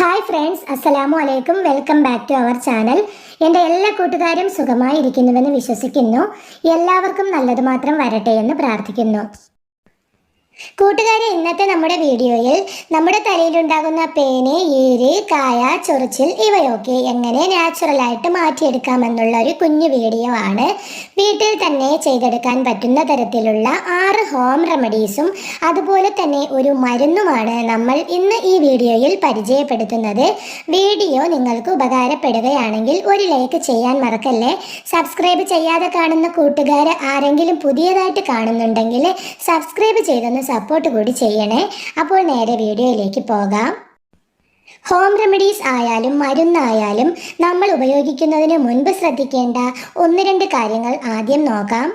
Hi friends അസ്സലാമു അലൈക്കും welcome back to our channel എന്റെ എല്ലാ കൂട്ടുകാരും സുഖമായിരിക്കുന്നുവെന്ന് വിശ്വസിക്കുന്നു. എല്ലാവർക്കും നല്ലത് മാത്രം വരട്ടെ എന്ന് പ്രാർത്ഥിക്കുന്നു. കൂട്ടുകാരെ ഇന്നത്തെ നമ്മുടെ വീഡിയോയിൽ നമ്മുടെ തലയിലുണ്ടാകുന്ന പേന് ഈര് കായ ചൊറിച്ചിൽ ഇവയൊക്കെ എങ്ങനെ നാച്ചുറലായിട്ട് മാറ്റിയെടുക്കാമെന്നുള്ള ഒരു കുഞ്ഞു വീഡിയോ ആണ് വീട്ടിൽ തന്നെ ചെയ്തെടുക്കാൻ പറ്റുന്ന തരത്തിലുള്ള ആറ് ഹോം റെമഡീസും അതുപോലെ തന്നെ ഒരു മരുന്നുമാണ് നമ്മൾ ഇന്ന് ഈ വീഡിയോയിൽ പരിചയപ്പെടുത്തുന്നത്. വീഡിയോ നിങ്ങൾക്ക് ഉപകാരപ്പെടുകയാണെങ്കിൽ ഒരു ലൈക്ക് ചെയ്യാൻ മറക്കല്ലേ? സബ്സ്ക്രൈബ് ചെയ്യാതെ കാണുന്ന കൂട്ടുകാർ ആരെങ്കിലും പുതിയതായിട്ട് കാണുന്നുണ്ടെങ്കിൽ സബ്സ്ക്രൈബ് ചെയ്തൊന്ന് സപ്പോർട്ട് കൂടി ചെയ്യണേ. അപ്പോൾ നേരെ വീഡിയോയിലേക്ക് പോകാം. ഹോം റെമഡീസ് ആയാലും മരുന്നായാലും നമ്മൾ ഉപയോഗിക്കുന്നതിന് മുൻപ് ശ്രദ്ധിക്കേണ്ട ഒന്ന് രണ്ട് കാര്യങ്ങൾ ആദ്യം നോക്കാം.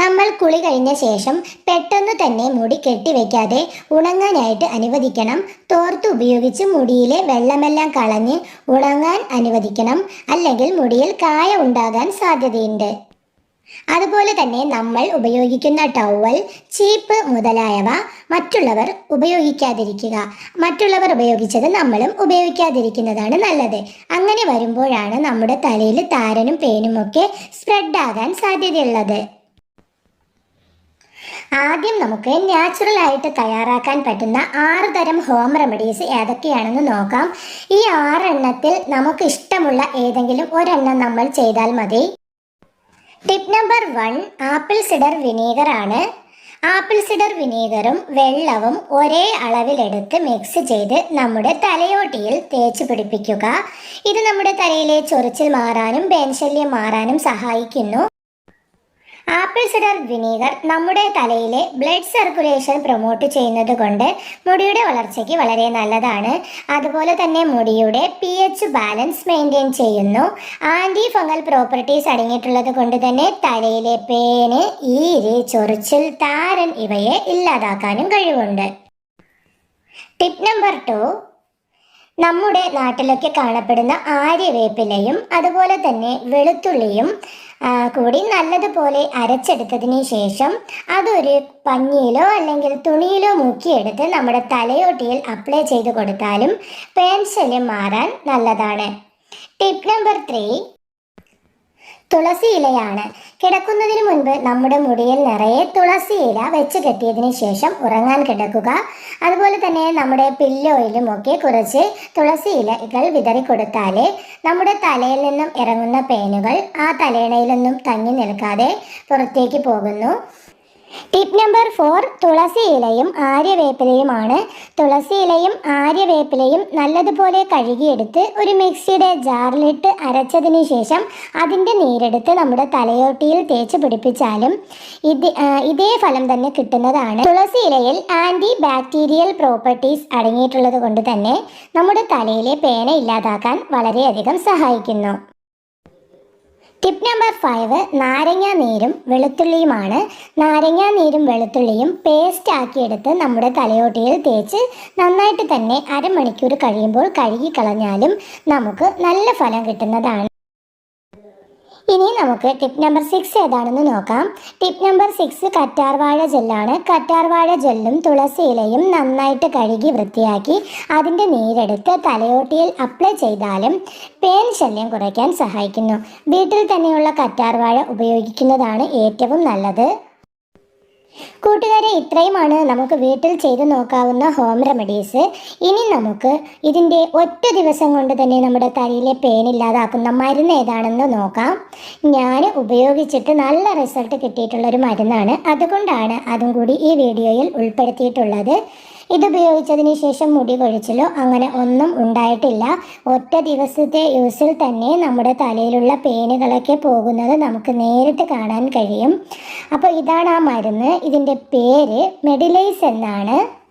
നമ്മൾ കുളി കഴിഞ്ഞ ശേഷം പെട്ടെന്ന് തന്നെ മുടി കെട്ടിവെക്കാതെ ഉണങ്ങാനായിട്ട് അനുവദിക്കണം. തോർത്ത് ഉപയോഗിച്ച് മുടിയിലെ വെള്ളമെല്ലാം കളഞ്ഞ് ഉണങ്ങാൻ അനുവദിക്കണം. അല്ലെങ്കിൽ മുടിയിൽ കായ ഉണ്ടാകാൻ സാധ്യതയുണ്ട്. അതുപോലെ തന്നെ നമ്മൾ ഉപയോഗിക്കുന്ന ടവൽ ചീപ്പ് മുതലായവ മറ്റുള്ളവർ ഉപയോഗിക്കാതിരിക്കുക. മറ്റുള്ളവർ ഉപയോഗിച്ചത് നമ്മളും ഉപയോഗിക്കാതിരിക്കുന്നതാണ് നല്ലത്. അങ്ങനെ വരുമ്പോഴാണ് നമ്മുടെ തലയിൽ താരനും പേനും ഒക്കെ സ്പ്രെഡ് ആകാൻ സാധ്യതയുള്ളത്. ആദ്യം നമുക്ക് നാച്ചുറൽ ആയിട്ട് തയ്യാറാക്കാൻ പറ്റുന്ന ആറ് തരം ഹോം റെമഡീസ് ഏതൊക്കെയാണെന്ന് നോക്കാം. ഈ ആറെണ്ണത്തിൽ നമുക്ക് ഇഷ്ടമുള്ള ഏതെങ്കിലും ഒരെണ്ണം നമ്മൾ ചെയ്താൽ മതി. Tip number one apple cider vinegar ആണ്. ആപ്പിൾ സിഡർ വിനീഗറും വെള്ളവും ഒരേ അളവിലെടുത്ത് മിക്സ് ചെയ്ത് നമ്മുടെ തലയോട്ടിയിൽ തേച്ച് പിടിപ്പിക്കുക. ഇത് നമ്മുടെ തലയിലെ ചൊറിച്ചിൽ മാറാനും പേൻശല്യം മാറാനും സഹായിക്കുന്നു. ആപ്പിൾ സിഡർ വിനീഗർ നമ്മുടെ തലയിലെ ബ്ലഡ് സർക്കുലേഷൻ പ്രൊമോട്ട് ചെയ്യുന്നത് കൊണ്ട് മുടിയുടെ വളർച്ചയ്ക്ക് വളരെ നല്ലതാണ്. അതുപോലെ തന്നെ മുടിയുടെ പി എച്ച് ബാലൻസ് മെയിന്റെയിൻ ചെയ്യുന്നു. ആന്റി ഫംഗൽ പ്രോപ്പർട്ടീസ് അടങ്ങിയിട്ടുള്ളത് കൊണ്ട് തന്നെ തലയിലെ പേന് ഈര് ചൊറിച്ചിൽ താരൻ ഇവയെ ഇല്ലാതാക്കാനും കഴിവുണ്ട്. ടിപ്പ് നമ്പർ ടു നമ്മുടെ നാട്ടിലൊക്കെ കാണപ്പെടുന്ന ആര്യവേപ്പിലയും അതുപോലെ തന്നെ വെളുത്തുള്ളിയും കൂടി നല്ലതുപോലെ അരച്ചെടുത്തതിന് ശേഷം അതൊരു പഞ്ഞിയിലോ അല്ലെങ്കിൽ തുണിയിലോ മുക്കിയെടുത്ത് നമ്മുടെ തലയോട്ടിയിൽ അപ്ലൈ ചെയ്ത് കൊടുത്താലും പേൻ ശല്യം മാറാൻ നല്ലതാണ്. ടിപ്പ് നമ്പർ ത്രീ തുളസി ഇലയാണ്. കിടക്കുന്നതിന് മുൻപ് നമ്മുടെ മുടിയിൽ നിറയെ തുളസി ഇല വെച്ച് കെട്ടിയതിന് ശേഷം ഉറങ്ങാൻ കിടക്കുക. അതുപോലെ തന്നെ നമ്മുടെ പില്ലോയിലും ഒക്കെ കുറച്ച് തുളസി ഇലകൾ വിതറി കൊടുത്താൽ നമ്മുടെ തലയിൽ നിന്നും ഇറങ്ങുന്ന പേനുകൾ ആ തലയിണയിലൊന്നും തങ്ങി നിൽക്കാതെ പുറത്തേക്ക് പോകുന്നു. ടിപ്പ് നമ്പർ ഫോർ തുളസി ഇലയും ആര്യവേപ്പിലയുമാണ്. തുളസി ഇലയും ആര്യവേപ്പിലയും നല്ലതുപോലെ കഴുകിയെടുത്ത് ഒരു മിക്സിയുടെ ജാറിലിട്ട് അരച്ചതിന് ശേഷം അതിന്റെ നീരെടുത്ത് നമ്മുടെ തലയോട്ടിയിൽ തേച്ച് പിടിപ്പിച്ചാലും ഇത് ഇതേ ഫലം തന്നെ കിട്ടുന്നതാണ്. തുളസി ഇലയിൽ ആന്റി ബാക്ടീരിയൽ പ്രോപ്പർട്ടീസ് അടങ്ങിയിട്ടുള്ളത് കൊണ്ട് തന്നെ നമ്മുടെ തലയിലെ പേന ഇല്ലാതാക്കാൻ വളരെയധികം സഹായിക്കുന്നു. ടിപ്പ് നമ്പർ ഫൈവ് നാരങ്ങ നീരും വെളുത്തുള്ളിയുമാണ്. നാരങ്ങ നീരും വെളുത്തുള്ളിയും പേസ്റ്റ് ആക്കിയെടുത്ത് നമ്മുടെ തലയോട്ടിയിൽ തേച്ച് നന്നായിട്ട് തന്നെ അരമണിക്കൂർ കഴിയുമ്പോൾ കഴുകി കളഞ്ഞാലും നമുക്ക് നല്ല ഫലം കിട്ടുന്നതാണ്. ഇനി നമുക്ക് ടിപ്പ് നമ്പർ സിക്സ് ഏതാണെന്ന് നോക്കാം. ടിപ്പ് നമ്പർ സിക്സ് കറ്റാർവാഴ ജെല്ലാണ്. കറ്റാർവാഴ ജെല്ലും തുളസി ഇലയും നന്നായിട്ട് കഴുകി വൃത്തിയാക്കി അതിന്റെ നീരെടുത്ത് തലയോട്ടിയിൽ അപ്ലൈ ചെയ്താലും പേൻ ശല്യം കുറയ്ക്കാൻ സഹായിക്കുന്നു. വീട്ടിൽ തന്നെയുള്ള കറ്റാർവാഴ ഉപയോഗിക്കുന്നതാണ് ഏറ്റവും നല്ലത്. കൂട്ടുകാരെ ഇത്രയുമാണ് നമുക്ക് വീട്ടിൽ ചെയ്തു നോക്കാവുന്ന ഹോം റെമഡീസ് ഇനി നമുക്ക് ഇതിന്റെ ഒറ്റ ദിവസം കൊണ്ട് തന്നെ നമ്മുടെ തലയിലെ പെയിൻ ഇല്ലാതാക്കുന്ന മരുന്ന് ഏതാണെന്ന് നോക്കാം. ഞാൻ ഉപയോഗിച്ചിട്ട് നല്ല റിസൾട്ട് കിട്ടിയിട്ടുള്ളൊരു മരുന്നാണ്. അതുകൊണ്ടാണ് അതും കൂടി ഈ വീഡിയോയിൽ ഉൾപ്പെടുത്തിയിട്ടുള്ളത്. ഇത് ഉപയോഗിച്ചതിന് ശേഷം മുടി കൊഴിച്ചിലോ അങ്ങനെ ഒന്നും ഉണ്ടായിട്ടില്ല. ഒറ്റ ദിവസത്തെ യൂസിൽ തന്നെ നമ്മുടെ തലയിലുള്ള പേനുകളൊക്കെ പോകുന്നത് നമുക്ക് നേരിട്ട് കാണാൻ കഴിയും. അപ്പോൾ ഇതാണ് ആ മരുന്ന്. ഇതിന്റെ പേര് മെഡിലൈസ് എന്നാണ്.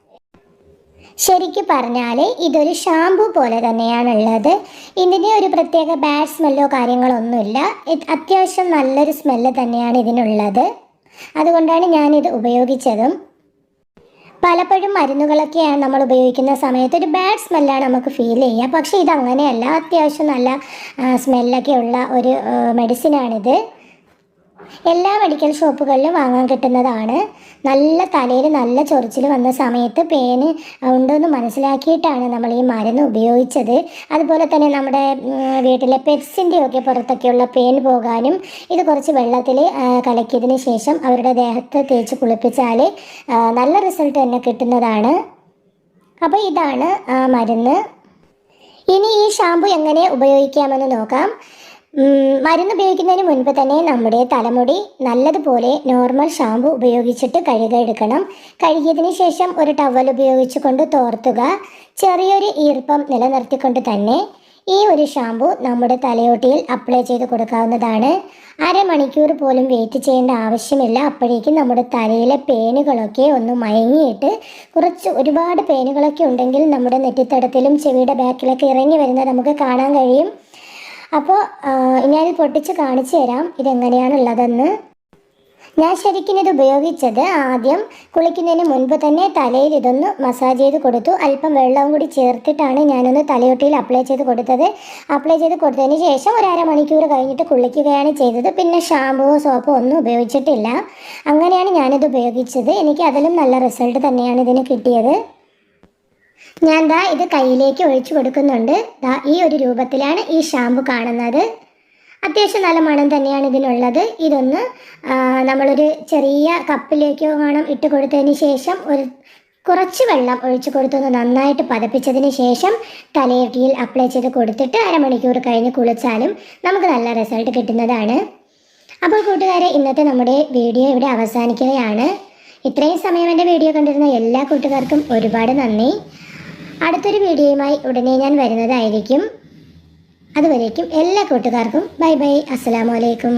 ശരിക്കും പറഞ്ഞാൽ ഇതൊരു ഷാംപൂ പോലെ തന്നെയാണുള്ളത്. ഇതിന് ഒരു പ്രത്യേക ബാഡ് സ്മെല്ലോ കാര്യങ്ങളൊന്നുമില്ല. അത്യാവശ്യം നല്ലൊരു സ്മെല്ല് തന്നെയാണ് ഇതിനുള്ളത്. അതുകൊണ്ടാണ് ഞാനിത് ഉപയോഗിച്ചതും. പലപ്പോഴും മരുന്നുകളൊക്കെയാണ് നമ്മൾ ഉപയോഗിക്കുന്ന സമയത്ത് ഒരു ബാഡ് സ്മെല്ലാണ് നമുക്ക് ഫീൽ ചെയ്യുക. പക്ഷേ ഇതങ്ങനെയല്ല. അത്യാവശ്യം നല്ല സ്മെല്ലൊക്കെ ഉള്ള ഒരു മെഡിസിനാണിത് എല്ലാ മെഡിക്കൽ ഷോപ്പുകളിലും വാങ്ങാൻ കിട്ടുന്നതാണ്. നല്ല തലയിൽ നല്ല ചൊറിച്ചിൽ വന്ന സമയത്ത് പേന് ഉണ്ടെന്ന് മനസ്സിലാക്കിയിട്ടാണ് നമ്മൾ ഈ മരുന്ന് ഉപയോഗിച്ചത്. അതുപോലെ തന്നെ നമ്മുടെ വീട്ടിലെ പെറ്റ്സിന്റെ ഒക്കെ പുറത്തൊക്കെയുള്ള പേൻ പോകാനും ഇത് കുറച്ച് വെള്ളത്തിൽ കലക്കിയതിന് ശേഷം അവരുടെ ദേഹത്ത് തേച്ച് കുളിപ്പിച്ചാൽ നല്ല റിസൾട്ട് തന്നെ കിട്ടുന്നതാണ്. അപ്പോൾ ഇതാണ് മരുന്ന്. ഇനി ഈ ഷാമ്പു എങ്ങനെ ഉപയോഗിക്കാമെന്ന് നോക്കാം. മരുന്ന് ഉപയോഗിക്കുന്നതിന് മുൻപ് തന്നെ നമ്മുടെ തലമുടി നല്ലതുപോലെ നോർമൽ ഷാമ്പു ഉപയോഗിച്ചിട്ട് കഴുകിയെടുക്കണം കഴുകിയതിന് ശേഷം ഒരു ടവൽ ഉപയോഗിച്ചുകൊണ്ട് തോർത്തുക. ചെറിയൊരു ഈർപ്പം നിലനിർത്തിക്കൊണ്ട് തന്നെ ഈ ഒരു ഷാമ്പു നമ്മുടെ തലയോട്ടിയിൽ അപ്ലൈ ചെയ്ത് കൊടുക്കാവുന്നതാണ്. അരമണിക്കൂർ പോലും വെയിറ്റ് ചെയ്യേണ്ട ആവശ്യമില്ല. അപ്പോഴേക്കും നമ്മുടെ തലയിലെ പേനുകളൊക്കെ ഒന്ന് മയങ്ങിയിട്ട് കുറച്ച് ഒരുപാട് പേനുകളൊക്കെ ഉണ്ടെങ്കിൽ നമ്മുടെ നെറ്റിത്തടത്തിലും ചെവിയുടെ ബാക്കിലൊക്കെ ഇറങ്ങി വരുന്നത് നമുക്ക് കാണാൻ കഴിയും. അപ്പോൾ ഞാനിത് പൊട്ടിച്ച് കാണിച്ചു തരാം ഇതെങ്ങനെയാണുള്ളതെന്ന്. ഞാൻ ശരിക്കും ഇത് ഉപയോഗിച്ചത് ആദ്യം കുളിക്കുന്നതിന് മുൻപ് തന്നെ തലയിൽ ഇതൊന്ന് മസാജ് ചെയ്ത് കൊടുത്തു. അല്പം വെള്ളവും കൂടി ചേർത്തിട്ടാണ് ഞാനൊന്ന് തലയൊട്ടിയിൽ അപ്ലൈ ചെയ്ത് കൊടുത്തത്. അപ്ലൈ ചെയ്ത് കൊടുത്തതിന് ശേഷം ഒരു അരമണിക്കൂർ കഴിഞ്ഞിട്ട് കുളിക്കുകയാണ് ചെയ്തത്. പിന്നെ ഷാമ്പുവോ സോപ്പോ ഒന്നും ഉപയോഗിച്ചിട്ടില്ല. അങ്ങനെയാണ് ഞാനിത് ഉപയോഗിച്ചത്. എനിക്ക് അതിലും നല്ല റിസൾട്ട് തന്നെയാണ് ഇതിന് കിട്ടിയത്. ഞാൻ ദാ ഇത് കയ്യിലേക്ക് ഒഴിച്ചു കൊടുക്കുന്നുണ്ട്. ദാ ഈ ഒരു രൂപത്തിലാണ് ഈ ഷാമ്പു കാണുന്നത്. അത്യാവശ്യം നല്ല മണം തന്നെയാണ് ഇതിനുള്ളത്. ഇതൊന്ന് നമ്മളൊരു ചെറിയ കപ്പിലേക്കോ കാണാം ഇട്ട് കൊടുത്തതിന് ശേഷം ഒരു കുറച്ച് വെള്ളം ഒഴിച്ചു കൊടുത്തൊന്ന് നന്നായിട്ട് പതപ്പിച്ചതിന് ശേഷം തലയിട്ടിയിൽ അപ്ലൈ ചെയ്ത് കൊടുത്തിട്ട് അരമണിക്കൂർ കഴിഞ്ഞ് കുളിച്ചാലും നമുക്ക് നല്ല റിസൾട്ട് കിട്ടുന്നതാണ്. അപ്പോൾ കൂട്ടുകാരെ ഇന്നത്തെ നമ്മുടെ വീഡിയോ ഇവിടെ അവസാനിക്കുകയാണ്. ഇത്രയും സമയം എന്റെ വീഡിയോ കണ്ടിരുന്ന എല്ലാ കൂട്ടുകാർക്കും ഒരുപാട് നന്ദി. അടുത്തൊരു വീഡിയോയുമായി ഉടനെ ഞാൻ വരുന്നതായിരിക്കും. അതുവരേക്കും എല്ലാ കൂട്ടുകാർക്കും ബൈ ബൈ. അസ്സലാമു അലൈക്കും.